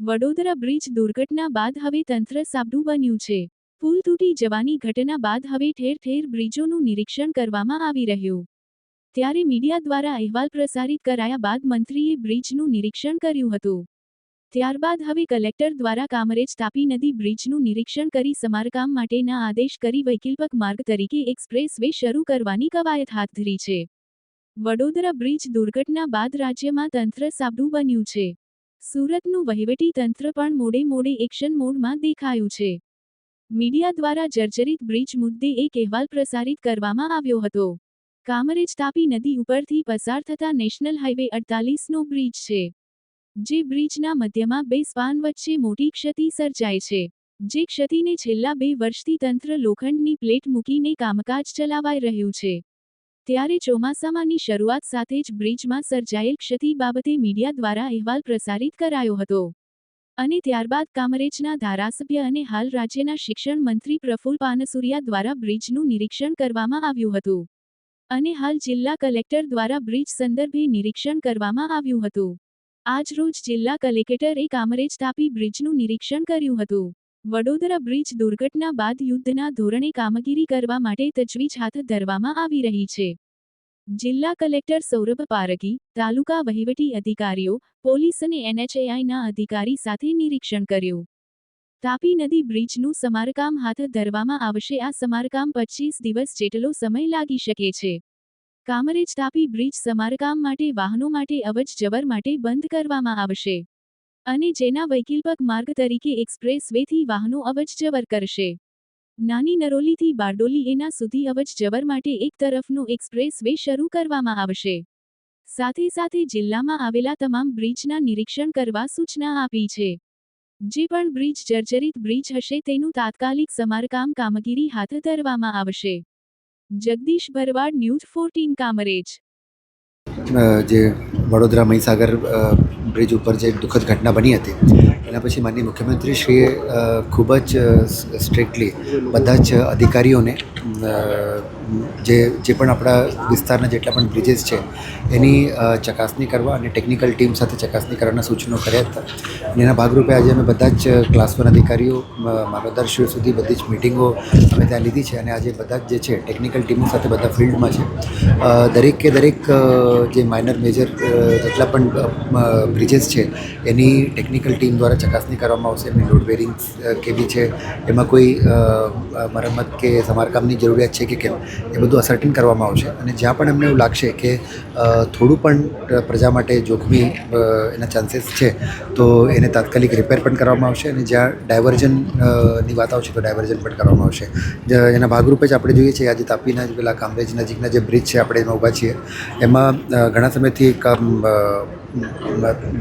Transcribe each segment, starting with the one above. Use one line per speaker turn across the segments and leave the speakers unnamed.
Vadodara bridge દુર્ઘટના બાદ હવે તંત્ર સાબડું બન્યું છે. પુલ તૂટી જવાની ઘટના બાદ હવે ઠેર ઠેર બ્રિજોનું નિરીક્ષણ કરવામાં આવી રહ્યું. ત્યારે મીડિયા દ્વારા અહેવાલ પ્રસારિત કરાયા બાદ મંત્રીએ બ્રિજનું નિરીક્ષણ કર્યું હતું. ત્યારબાદ હવે કલેક્ટર દ્વારા કામરેજ તાપી નદી બ્રિજનું નિરીક્ષણ કરી સમારકામ માટેના આદેશ કરી વૈકલ્પિક માર્ગ તરીકે એક્સપ્રેસ વે શરૂ કરવાની કવાયત હાથ ધરી છે. વડોદરા બ્રિજ દુર્ઘટના બાદ રાજ્યમાં તંત્ર સાબડું બન્યું છે. સુરતનું વહીવટી તંત્ર પણ મોડે મોડે એક્શન મોડમાં દેખાયું છે. મીડિયા દ્વારા જર્જરિત બ્રિજ મુદ્દે એક અહેવાલ પ્રસારિત કરવામાં આવ્યો હતો. કામરેજ તાપી નદી ઉપરથી પસાર થતા નેશનલ હાઈવે અડતાલીસનો બ્રિજ છે. જે બ્રિજના મધ્યમાં બે સ્પાન વચ્ચે મોટી ક્ષતિ સર્જાય છે. જે ક્ષતિને છેલ્લા બે વર્ષથી તંત્ર લોખંડની પ્લેટ મૂકીને કામકાજ ચલાવાઈ રહ્યું છે. ત્યારે ચોમાસામાંની શરૂઆત સાથે જ બ્રિજમાં સર્જાયેલ ક્ષતિ બાબતે મીડિયા દ્વારા અહેવાલ પ્રસારિત કરાયો હતો. અને ત્યારબાદ કામરેજના ધારાસભ્ય અને હાલ રાજ્યના શિક્ષણ મંત્રી પ્રફુલ પાનસુરિયા દ્વારા બ્રિજનું નિરીક્ષણ કરવામાં આવ્યું હતું. અને હાલ જિલ્લા કલેક્ટર દ્વારા બ્રિજ સંદર્ભે નિરીક્ષણ કરવામાં આવ્યું હતું. આજરોજ જિલ્લા કલેક્ટરે કામરેજ તાપી બ્રિજનું નિરીક્ષણ કર્યું હતું. વડોદરા બ્રિજ દુર્ઘટના બાદ યુદ્ધના ધોરણે કામગીરી કરવા માટે તજવીજ હાથ ધરવામાં આવી રહી છે. જિલ્લા કલેક્ટર સૌરભ પારકી તાલુકા વહીવટી અધિકારીઓ, પોલીસ અને એનએચએઆઈના અધિકારી સાથે નિરીક્ષણ કર્યું. તાપી નદી બ્રિજનું સમારકામ હાથ ધરવામાં આવશે. આ સમારકામ પચીસ દિવસ જેટલો સમય લાગી શકે છે. કામરેજ તાપી બ્રિજ સમારકામ માટે વાહનો માટે અવજ જવર માટે બંધ કરવામાં આવશે. અને જેના વૈકલ્પિક માર્ગ તરીકે એક્સપ્રેસ વેથી વાહનો અવજ જવર કરશે. નાની નરોલીથી બારડોલી એના સુધી અવજ જવર માટે એક તરફનો એક્સપ્રેસ વે શરૂ કરવામાં આવશે. સાથે સાથે જિલ્લામાં આવેલા તમામ બ્રિજના નિરીક્ષણ કરવા સૂચના આપી છે. જે પણ બ્રિજ જર્જરિત બ્રિજ હશે તેનું તાત્કાલિક સમારકામ કામગીરી હાથ ધરવામાં આવશે. જગદીશ ભરવાડ ન્યૂઝ ફોર્ટીન કામરેજ
જે વડોદરા મહીસાગર બ્રિજ ઉપર જે દુઃખદ ઘટના બની હતી, એના પછી માનનીય મુખ્યમંત્રીશ્રીએ ખૂબ જ સ્ટ્રિક્ટલી બધા જ અધિકારીઓને જે જે પણ આપણા વિસ્તારના જેટલા પણ બ્રિજેસ છે, એની ચકાસણી કરવા અને ટેકનિકલ ટીમ સાથે ચકાસણી કરવાના સૂચનો કર્યા હતા. અને એના ભાગરૂપે આજે અમે બધા જ ક્લાસ વન અધિકારીઓ મામલતદારશ્રીઓ સુધી બધી જ મિટિંગો અમે ત્યાં લીધી છે અને આજે બધા જ જે છે ટેકનિકલ ટીમો સાથે બધા ફિલ્ડમાં છે. દરેક દરેકે દરેક જે માઇનર મેજર જેટલા પણ બ્રિજેસ છે, એની ટેકનિકલ ટીમ દ્વારા ચકાસણી કરવામાં આવશે. એમની લોડ બેરિંગ કેવી છે, એમાં કોઈ મરમ્મત કે સમારકામની જરૂરિયાત છે કે કેમ એ બધું અસર્ટિન કરવામાં આવશે. અને જ્યાં પણ એમને એવું લાગશે કે થોડું પણ પ્રજા માટે જોખમી એના ચાન્સીસ છે તો એને તાત્કાલિક રિપેર પણ કરવામાં આવશે અને જ્યાં ડાયવર્ઝનની વાત આવશે તો ડાયવર્ઝન પણ કરવામાં આવશે. એના ભાગરૂપે જ આપણે જોઈએ છીએ આજે તાપીના જ પેલા કામરેજ નજીકના જે બ્રિજ છે આપણે એમાં ઊભા છીએ. એમાં ઘણા સમયથી એક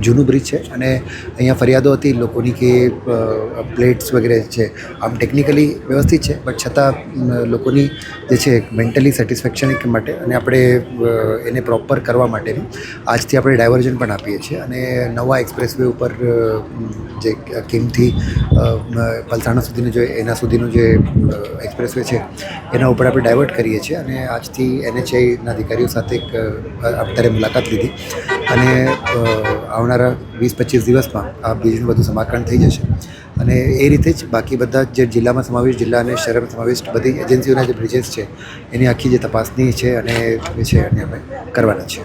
જૂનું બ્રિજ છે અને અહીંયા ફરિયાદો હતી લોકોની કે પ્લેટ્સ વગેરે છે. આમ ટેકનિકલી વ્યવસ્થિત છે બટ છતાં અ, લોકોની જે છે મેન્ટલી સેટિસ્ફેક્શન માટે અને આપણે એને પ્રોપર કરવા માટેનું આજથી આપણે ડાયવર્ઝન પણ આપીએ છીએ અને નવા એક્સપ્રેસવે ઉપર જે કિમથી પલસાણા સુધીનું જે, એના સુધીનું જે એક્સપ્રેસવે છે, એના ઉપર આપણે ડાયવર્ટ કરીએ છીએ અને આજથી એનએચઆઈના અધિકારીઓ સાથે એક અત્યારે મુલાકાત લીધી અને આવનારા વીસ પચીસ દિવસમાં આ બ્રિજનું બધું સમારકામ થઈ જશે. અને એ રીતે જ બાકી બધા જે જિલ્લામાં સમાવેશ, જિલ્લા અને શહેરમાં સમાવિષ્ટ બધી એજન્સીઓના જે બ્રિજેસ છે, એની આખી જે તપાસની છે અને છે અને અમે કરવાના છે.